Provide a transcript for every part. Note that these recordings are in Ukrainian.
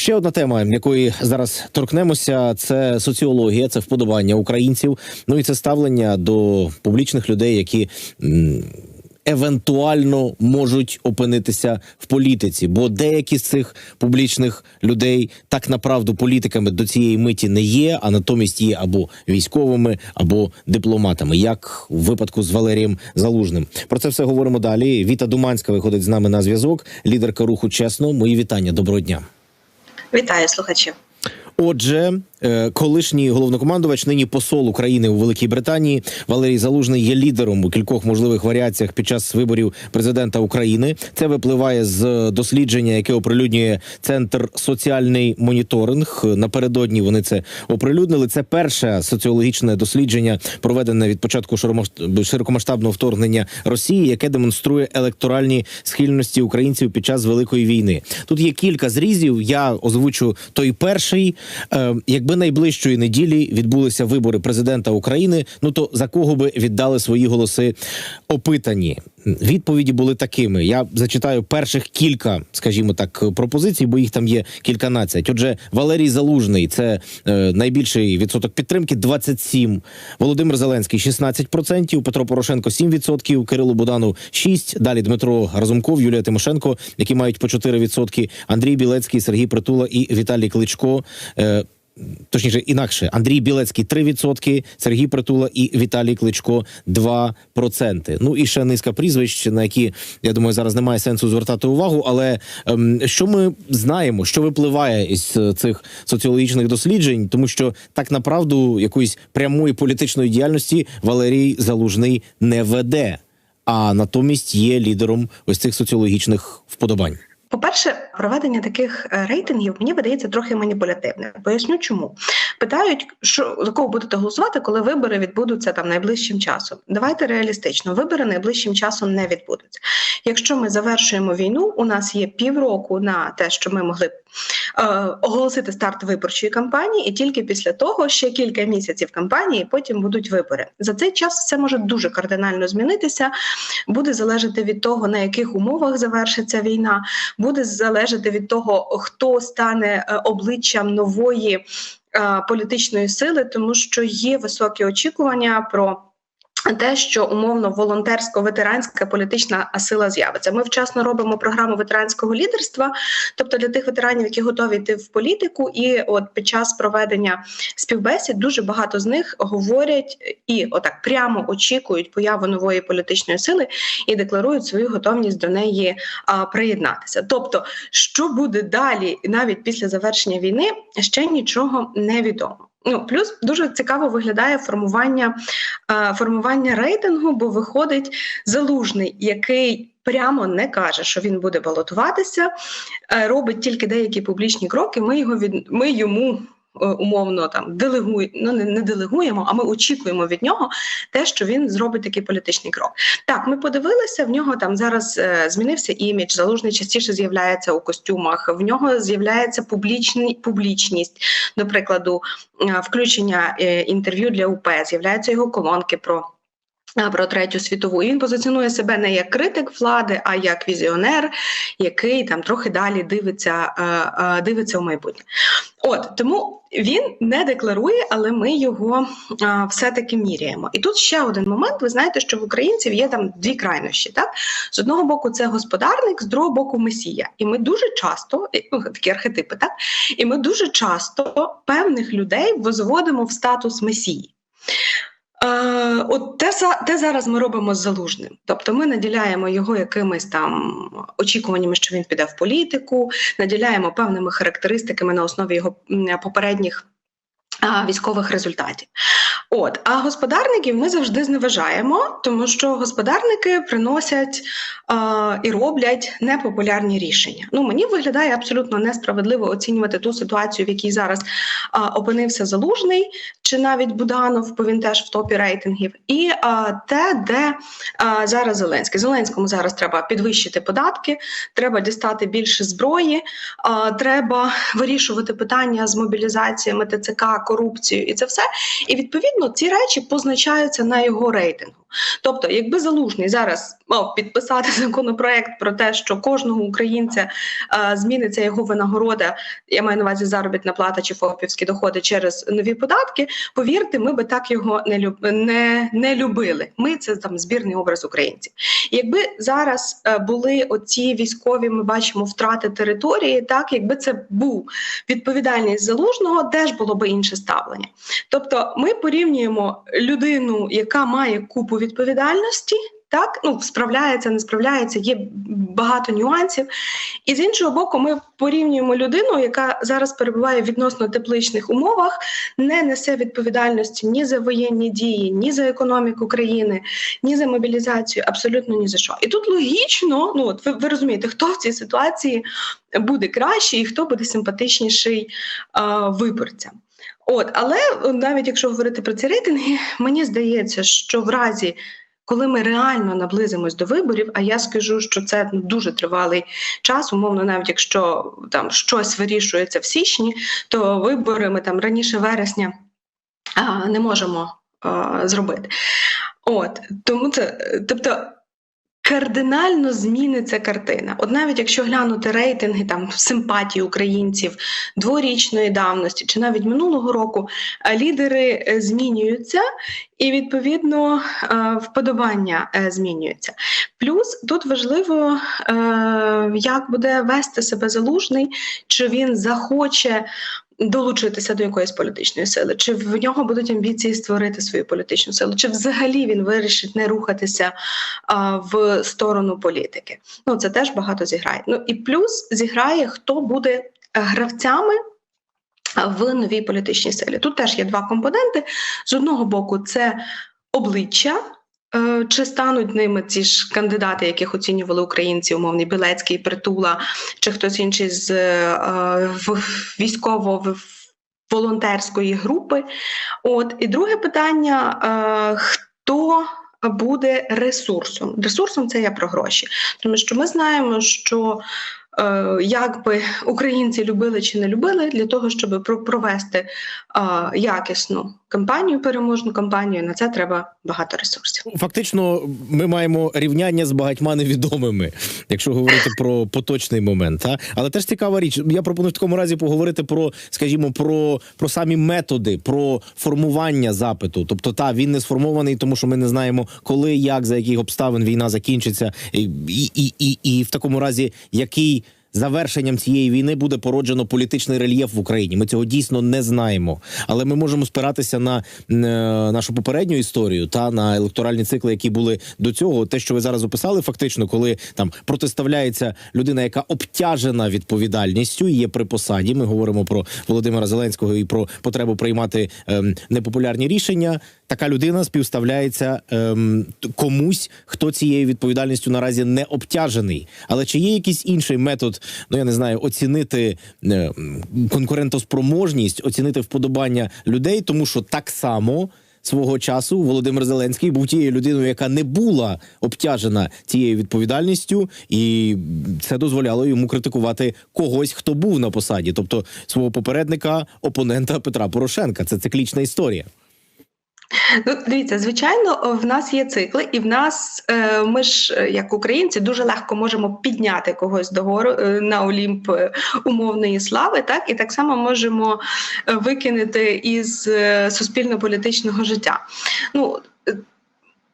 Ще одна тема, якої зараз торкнемося, це соціологія, це вподобання українців. Ну і це ставлення до публічних людей, які. Евентуально можуть опинитися в політиці, бо деякі з цих публічних людей так направду політиками до цієї миті не є, а натомість є або військовими, або дипломатами, як в випадку з Валерієм Залужним. Про це все говоримо далі. Віта Думанська виходить з нами на зв'язок, лідерка руху чесно. Мої вітання. Доброго дня. Вітаю слухачів. Отже, е, колишній головнокомандувач, нині посол України у Великій Британії Валерій Залужний є лідером у кількох можливих варіаціях під час виборів президента України. Це випливає з дослідження, яке оприлюднює центр соціальний моніторинг. Напередодні вони це оприлюднили. Це перше соціологічне дослідження, проведене від початку широкомасштабного вторгнення Росії, яке демонструє електоральні схильності українців під час великої війни. Тут є кілька зрізів. Я озвучу той перший. Е, якби найближчої неділі відбулися вибори президента України, ну то за кого би віддали свої голоси опитані? Відповіді були такими. Я зачитаю перших кілька, скажімо так, пропозицій, бо їх там є кільканадцять. Отже, Валерій Залужний це е, найбільший відсоток підтримки 27. Володимир Зеленський 16%, Петро Порошенко 7%, Кирило Буданов 6%, Далі Дмитро Разумков, Юлія Тимошенко, які мають по 4%, Андрій Білецький, Сергій Притула і Віталій Кличко. Е, Точніше, інакше Андрій Білецький 3%, Сергій Притула і Віталій Кличко 2%. Ну і ще низка прізвищ, на які я думаю, зараз немає сенсу звертати увагу. Але ем, що ми знаємо, що випливає із е, цих соціологічних досліджень, тому що так направду якоїсь прямої політичної діяльності Валерій Залужний не веде, а натомість є лідером ось цих соціологічних вподобань. По-перше, проведення таких е, рейтингів мені видається трохи маніпулятивним. Поясню, чому питають, що за кого будете голосувати, коли вибори відбудуться там найближчим часом. Давайте реалістично, вибори найближчим часом не відбудуться. Якщо ми завершуємо війну, у нас є півроку на те, що ми могли б е, оголосити старт виборчої кампанії, і тільки після того ще кілька місяців кампанії, потім будуть вибори. За цей час все може дуже кардинально змінитися. Буде залежати від того, на яких умовах завершиться війна, буде залежати від того, хто стане е, обличчям нової е, політичної сили, тому що є високі очікування про. Те, що умовно волонтерсько-ветеранська політична сила з'явиться. Ми вчасно робимо програму ветеранського лідерства, тобто для тих ветеранів, які готові йти в політику, і от під час проведення співбесід дуже багато з них говорять і отак прямо очікують появу нової політичної сили і декларують свою готовність до неї а, приєднатися. Тобто, що буде далі, навіть після завершення війни, ще нічого не відомо. Ну плюс дуже цікаво виглядає формування е, формування рейтингу, бо виходить залужний, який прямо не каже, що він буде балотуватися, е, робить тільки деякі публічні кроки. Ми його від ми йому. Е, Умовно там делегує, ну не, не делегуємо, а ми очікуємо від нього те, що він зробить такий політичний крок. Так, ми подивилися. В нього там зараз е, змінився імідж. Залужний частіше з'являється у костюмах. В нього з'являється публічні, публічність. До прикладу, е, включення е, інтерв'ю для УП, з'являються його колонки про. Е, Про третю світову і він позиціонує себе не як критик влади, а як візіонер, який там трохи далі дивиться, е, е, дивиться в майбутнє. От тому він не декларує, але ми його все-таки міряємо. І тут ще один момент. Ви знаєте, що в українців є там дві крайнощі. Так з одного боку, це господарник, з другого боку, месія. І ми дуже часто ну, такі архетипи, так і ми дуже часто певних людей возводимо в статус месії. От те, те зараз ми робимо з залужним. Тобто ми наділяємо його якимись там очікуваннями, що він піде в політику, наділяємо певними характеристиками на основі його попередніх військових результатів. От, а господарників ми завжди зневажаємо, тому що господарники приносять а, і роблять непопулярні рішення. Ну мені виглядає абсолютно несправедливо оцінювати ту ситуацію, в якій зараз а, опинився залужний, чи навіть Буданов, бо він теж в топі рейтингів, і а, те, де а, зараз Зеленський. Зеленському зараз треба підвищити податки, треба дістати більше зброї, а, треба вирішувати питання з мобілізаціями ТЦК, корупцією і це все. І відповідно ці речі позначаються на його рейтингу. Тобто, якби залужний зараз мав підписати законопроект про те, що кожного українця е, зміниться його винагорода, я маю на увазі заробітна плата чи ФОПівські доходи через нові податки. Повірте, ми би так його не люб... не, не любили. Ми це там збірний образ українців. Якби зараз е, були оці військові, ми бачимо втрати території, так якби це був відповідальність залужного, теж було би інше ставлення. Тобто, ми порівнюємо людину, яка має купу відповідальності. Так, ну справляється, не справляється, є багато нюансів. І з іншого боку, ми порівнюємо людину, яка зараз перебуває в відносно тепличних умовах, не несе відповідальності ні за воєнні дії, ні за економіку країни, ні за мобілізацію, абсолютно ні за що. І тут логічно, ну от ви, ви розумієте, хто в цій ситуації буде краще і хто буде симпатичніший е, виборцям. От, але навіть якщо говорити про ці рейтинги, мені здається, що в разі коли ми реально наблизимось до виборів, а я скажу, що це ну, дуже тривалий час, умовно, навіть якщо там щось вирішується в січні, то вибори ми там раніше вересня а, не можемо а, зробити. От тому це, тобто. Кардинально зміниться картина. От навіть якщо глянути рейтинги там симпатії українців дворічної давності чи навіть минулого року, лідери е, змінюються, і відповідно е, вподобання е, змінюються. Плюс тут важливо, як буде вести себе залужний, чи він захоче. Долучитися до якоїсь політичної сили, чи в нього будуть амбіції створити свою політичну силу, чи взагалі він вирішить не рухатися а, в сторону політики? Ну це теж багато зіграє. Ну і плюс зіграє, хто буде гравцями в новій політичній силі. Тут теж є два компоненти: з одного боку, це обличчя. Чи стануть ними ці ж кандидати, яких оцінювали українці, умовний Білецький, Притула, чи хтось інший з військово-волонтерської групи? От і друге питання: хто буде ресурсом? Ресурсом це я про гроші, тому що ми знаємо, що як би українці любили чи не любили, для того, щоб провести якісну кампанію, переможну кампанію, на це треба багато ресурсів. Фактично, ми маємо рівняння з багатьма невідомими, якщо говорити про поточний момент. Та? Але теж цікава річ. Я пропоную в такому разі поговорити про, скажімо, про, про самі методи, про формування запиту. Тобто, та він не сформований, тому що ми не знаємо, коли, як, за яких обставин війна закінчиться, і, і, і, і, і в такому разі який завершенням цієї війни буде породжено політичний рельєф в Україні. Ми цього дійсно не знаємо, але ми можемо спиратися на е, нашу попередню історію та на електоральні цикли, які були до цього. Те, що ви зараз описали, фактично, коли там протиставляється людина, яка обтяжена відповідальністю, є при посаді. Ми говоримо про Володимира Зеленського і про потребу приймати е, непопулярні рішення. Така людина співставляється ем, комусь, хто цією відповідальністю наразі не обтяжений. Але чи є якийсь інший метод, ну я не знаю, оцінити е, конкурентоспроможність, оцінити вподобання людей, тому що так само. Свого часу Володимир Зеленський був тією людиною, яка не була обтяжена цією відповідальністю, і це дозволяло йому критикувати когось, хто був на посаді, тобто свого попередника, опонента Петра Порошенка. Це циклічна історія. Ну, дивіться, звичайно, в нас є цикли, і в нас е, ми ж, е, як українці, дуже легко можемо підняти когось догору е, на Олімп умовної слави, так і так само можемо викинути із суспільно-політичного життя. Ну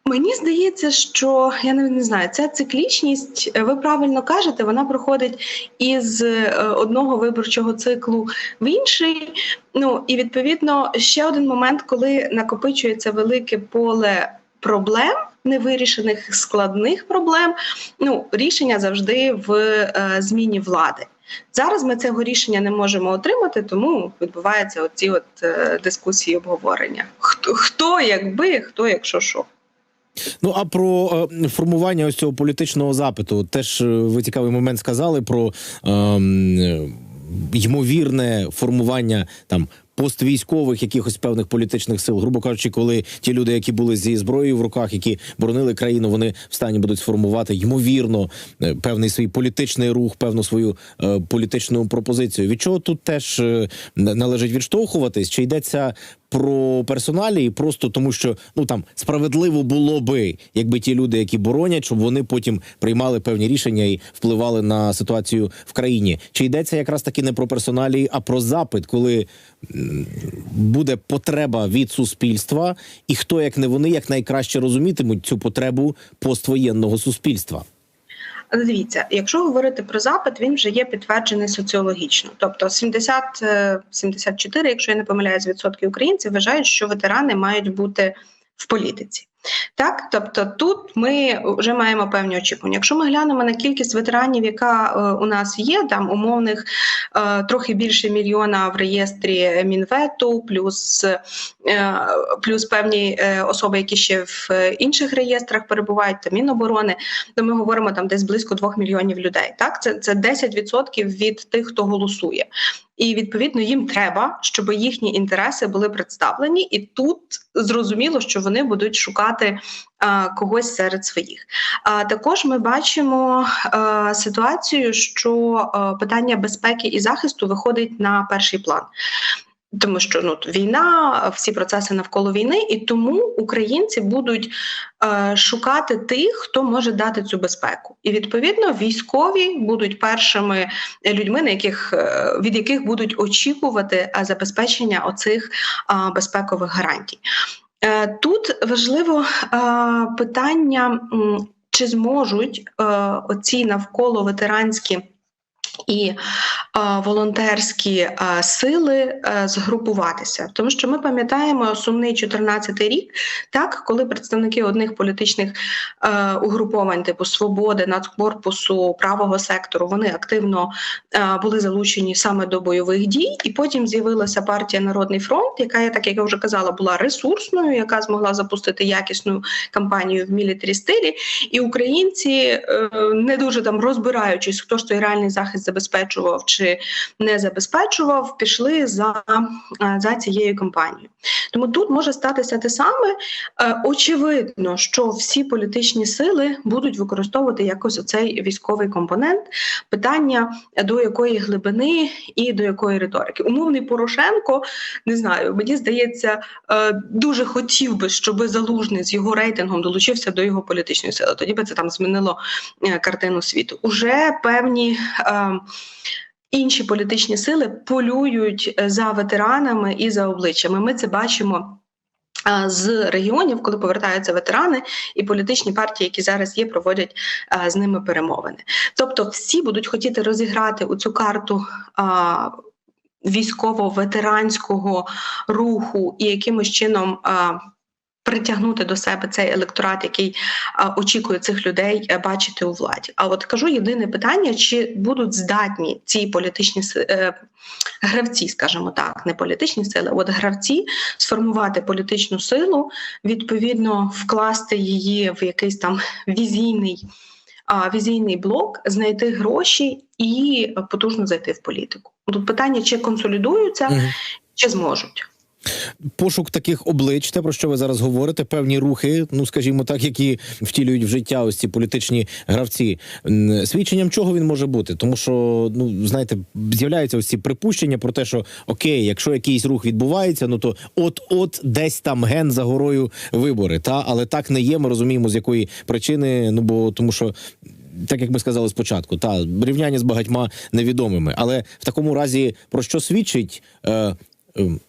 Мені здається, що я не, знаю, ця циклічність, ви правильно кажете, вона проходить із одного виборчого циклу в інший. Ну і відповідно ще один момент, коли накопичується велике поле проблем. Невирішених складних проблем, ну рішення завжди в е, зміні влади. Зараз ми цього рішення не можемо отримати, тому відбуваються оці от е, дискусії, обговорення. Хто хто якби, хто якщо що. Ну а про е, формування ось цього політичного запиту, теж е, ви цікавий момент сказали про е, ймовірне формування там поствійськових якихось певних політичних сил, грубо кажучи, коли ті люди, які були зі зброєю в руках, які боронили країну, вони в стані будуть сформувати ймовірно е, певний свій політичний рух, певну свою е, політичну пропозицію. Від чого тут теж е, належить відштовхуватись? Чи йдеться про персоналі, просто тому, що ну там справедливо було би, якби ті люди, які боронять, щоб вони потім приймали певні рішення і впливали на ситуацію в країні. Чи йдеться якраз таки не про персоналі, а про запит, коли буде потреба від суспільства, і хто як не вони як найкраще розумітимуть цю потребу поствоєнного суспільства? Але Дивіться, якщо говорити про запит, він вже є підтверджений соціологічно. Тобто 70, е, 74, якщо я не помиляюсь, відсотки українців вважають, що ветерани мають бути в політиці. Так, тобто тут ми вже маємо певні очікування. Якщо ми глянемо на кількість ветеранів, яка е, у нас є, там умовних е, трохи більше мільйона в реєстрі Мінвету, плюс е, плюс певні особи, які ще в інших реєстрах перебувають, та Міноборони, то ми говоримо там десь близько 2 мільйонів людей. Так, це, це 10% від тих, хто голосує. І відповідно їм треба, щоб їхні інтереси були представлені, і тут зрозуміло, що вони будуть шукати а, когось серед своїх. А також ми бачимо а, ситуацію, що питання безпеки і захисту виходить на перший план. Тому що ну війна, всі процеси навколо війни, і тому українці будуть е, шукати тих, хто може дати цю безпеку. І відповідно військові будуть першими людьми, на яких е, від яких будуть очікувати е, забезпечення оцих е, безпекових гарантій. Е, тут важливо е, питання, чи зможуть е, оці навколо ветеранські. І е, волонтерські е, сили е, згрупуватися, тому що ми пам'ятаємо сумний 14-й рік, так коли представники одних політичних е, угруповань, типу свободи, нацкорпусу, правого сектору, вони активно е, були залучені саме до бойових дій, і потім з'явилася партія Народний фронт, яка я так як я вже казала, була ресурсною, яка змогла запустити якісну кампанію в мілітарі стилі, і українці не дуже там розбираючись, хто ж той реальний захист забезпечував чи не забезпечував, пішли за, е, за цією кампанією. Тому тут може статися те саме. Е, Очевидно, що всі політичні сили будуть використовувати якось оцей військовий компонент, питання до якої глибини і до якої риторики. Умовний Порошенко не знаю, мені здається, е, дуже хотів би, щоб залужний з його рейтингом долучився до його політичної сили. Тоді би це там змінило е, картину світу. Уже певні. е, Інші політичні сили полюють е, за ветеранами і за обличчями. Ми це бачимо з регіонів, коли повертаються ветерани, і політичні партії, які зараз є, проводять е, з ними перемовини. Тобто, всі будуть хотіти розіграти у цю карту. а, Військово-ветеранського руху і якимось чином а, притягнути до себе цей електорат, який очікує цих людей бачити у владі. А от кажу єдине питання: чи будуть здатні ці політичні е, гравці, скажімо так, не політичні сили, от гравці сформувати політичну силу, відповідно вкласти її в якийсь там візійний. Візійний блок, знайти гроші і потужно зайти в політику. Тут питання, чи консолідуються, Мгм. чи зможуть. Пошук таких облич, те про що ви зараз говорите, певні рухи, ну скажімо так, які втілюють в життя ось ці політичні гравці. Свідченням чого він може бути? Тому що ну знаєте, з'являються ось ці припущення про те, що окей, якщо якийсь рух відбувається, ну то от-от десь там ген за горою вибори. Та але так не є. Ми розуміємо, з якої причини. Ну бо тому що. Так як ми сказали спочатку, та рівняння з багатьма невідомими, але в такому разі про що свідчить е,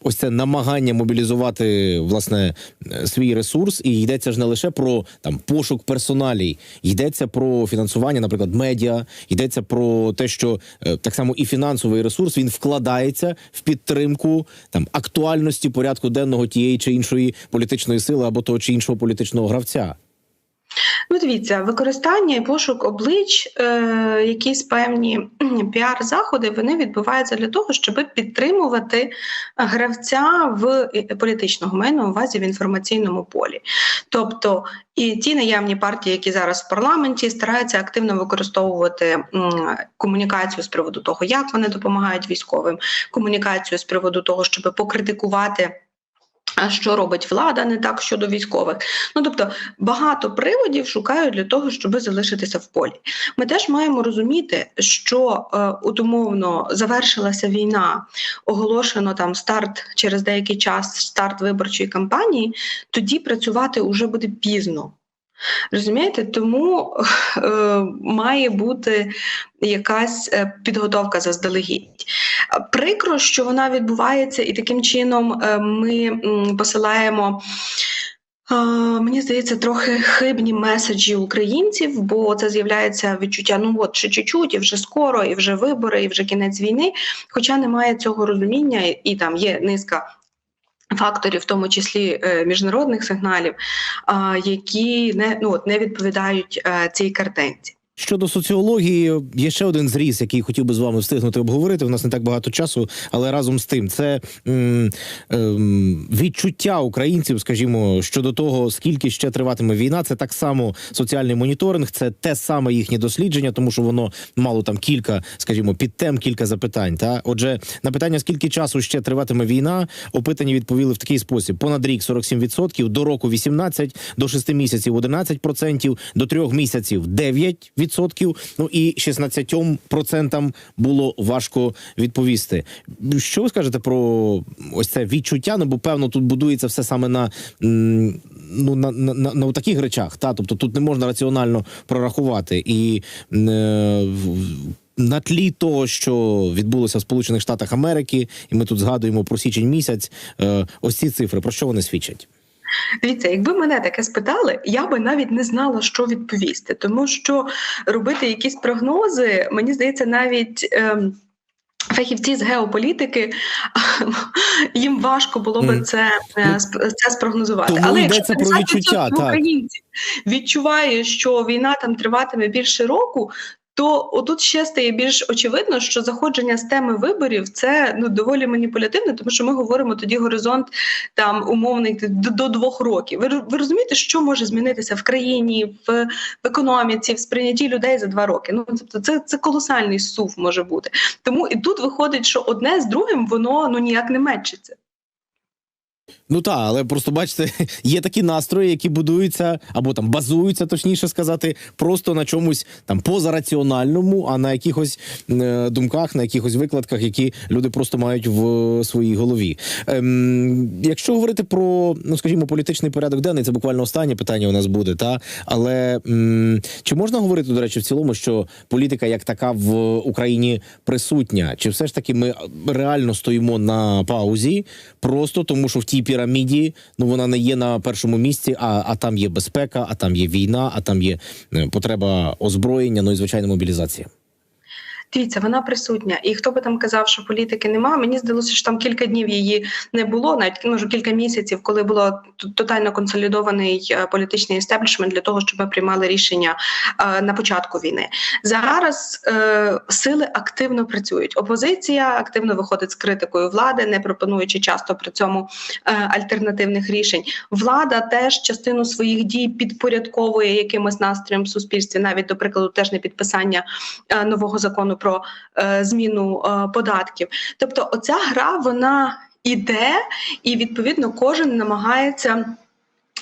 ось це намагання мобілізувати власне е, свій ресурс, і йдеться ж не лише про там пошук персоналій, йдеться про фінансування, наприклад, медіа, йдеться про те, що е, так само і фінансовий ресурс він вкладається в підтримку там актуальності порядку денного тієї чи іншої політичної сили або того чи іншого політичного гравця. Ну, дивіться, використання і пошук облич, е, якісь певні піар-заходи, вони відбуваються для того, щоб підтримувати гравця в е, політичного маю на увазі в інформаційному полі. Тобто і ті наявні партії, які зараз в парламенті, стараються активно використовувати комунікацію з приводу того, як вони допомагають військовим, комунікацію з приводу того, щоб покритикувати. А що робить влада не так щодо військових? Ну тобто багато приводів шукають для того, щоб залишитися в полі. Ми теж маємо розуміти, що е, умовно завершилася війна, оголошено там старт через деякий час старт виборчої кампанії. Тоді працювати вже буде пізно. Розумієте, тому е, має бути якась е, підготовка заздалегідь. Прикро, що вона відбувається, і таким чином е, ми посилаємо. е, Мені здається, трохи хибні меседжі українців, бо це з'являється відчуття: ну от ще чуть-чуть, і вже скоро, і вже вибори, і вже кінець війни. Хоча немає цього розуміння, і там є низка факторів, в тому числі е, міжнародних сигналів, які не ну не відповідають е, цій картинці. Щодо соціології, є ще один зріз, який хотів би з вами встигнути обговорити. У нас не так багато часу, але разом з тим, це м, ем, відчуття українців, скажімо, щодо того, скільки ще триватиме війна. Це так само соціальний моніторинг, це те саме їхнє дослідження, тому що воно мало там кілька, скажімо, підтем, кілька запитань. Та отже, на питання, скільки часу ще триватиме війна, опитані відповіли в такий спосіб: понад рік 47%, до року 18%, до 6 місяців 11%, до 3 місяців 9%, ну і 16% було важко відповісти. Що ви скажете про ось це відчуття? Ну бо певно тут будується все саме на. Ну, на, на, на, на таких речах, та тобто тут не можна раціонально прорахувати і е, на тлі того, що відбулося в Сполучених Штатах Америки, і ми тут згадуємо про січень місяць. Е, ось ці цифри про що вони свідчать? Дивіться, якби мене таке спитали, я би навіть не знала, що відповісти, тому що робити якісь прогнози, мені здається, навіть. Ем... Фахівці з геополітики їм важко було би це, е, це спрогнозувати. Тому Але якщо про відчуття, так. українців відчуває, що війна там триватиме більше року. То отут ще стає більш очевидно, що заходження з теми виборів це ну доволі маніпулятивне, тому що ми говоримо тоді горизонт там умовний до, до двох років. Ви, ви розумієте, що може змінитися в країні, в, в економіці, в сприйнятті людей за два роки? Ну тобто, це, це колосальний сув може бути. Тому і тут виходить, що одне з другим воно ну ніяк не мечиться. Ну так, але просто бачите, є такі настрої, які будуються або там базуються, точніше сказати, просто на чомусь там позараціональному, а на якихось е, думках, на якихось викладках, які люди просто мають в своїй голові. Ем, якщо говорити про, ну скажімо, політичний порядок денний, це буквально останнє питання у нас буде, та але м, чи можна говорити, до речі, в цілому, що політика як така в Україні присутня? Чи все ж таки ми реально стоїмо на паузі, просто тому, що в тій піраміді ну вона не є на першому місці, а, а там є безпека, а там є війна, а там є е, потреба озброєння, ну і звичайно мобілізація. Дивіться, вона присутня. І хто би там казав, що політики нема, мені здалося, що там кілька днів її не було, навіть може кілька місяців, коли було тотально консолідований е, політичний естеблішмент для того, щоб ми приймали рішення е, на початку війни. Зараз е, сили активно працюють. Опозиція активно виходить з критикою влади, не пропонуючи часто при цьому альтернативних рішень. Влада теж частину своїх дій підпорядковує якимось настроєм в суспільстві, навіть до прикладу, теж не підписання нового закону про е, зміну е, податків. Тобто, оця гра вона іде, і відповідно кожен намагається.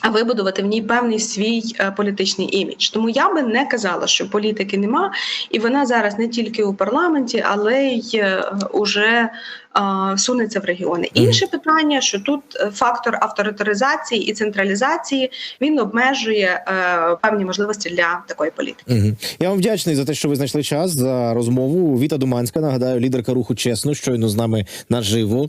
Вибудувати в ній певний свій е, політичний імідж. Тому я би не казала, що політики нема, і вона зараз не тільки у парламенті, але й е, уже е, сунеться в регіони. Інше питання, що тут фактор авторитаризації і централізації він обмежує певні можливості для такої політики. Угу. Я вам вдячний за те, що ви знайшли час за розмову. Віта Думанська, нагадаю, лідерка руху чесно, щойно з нами наживо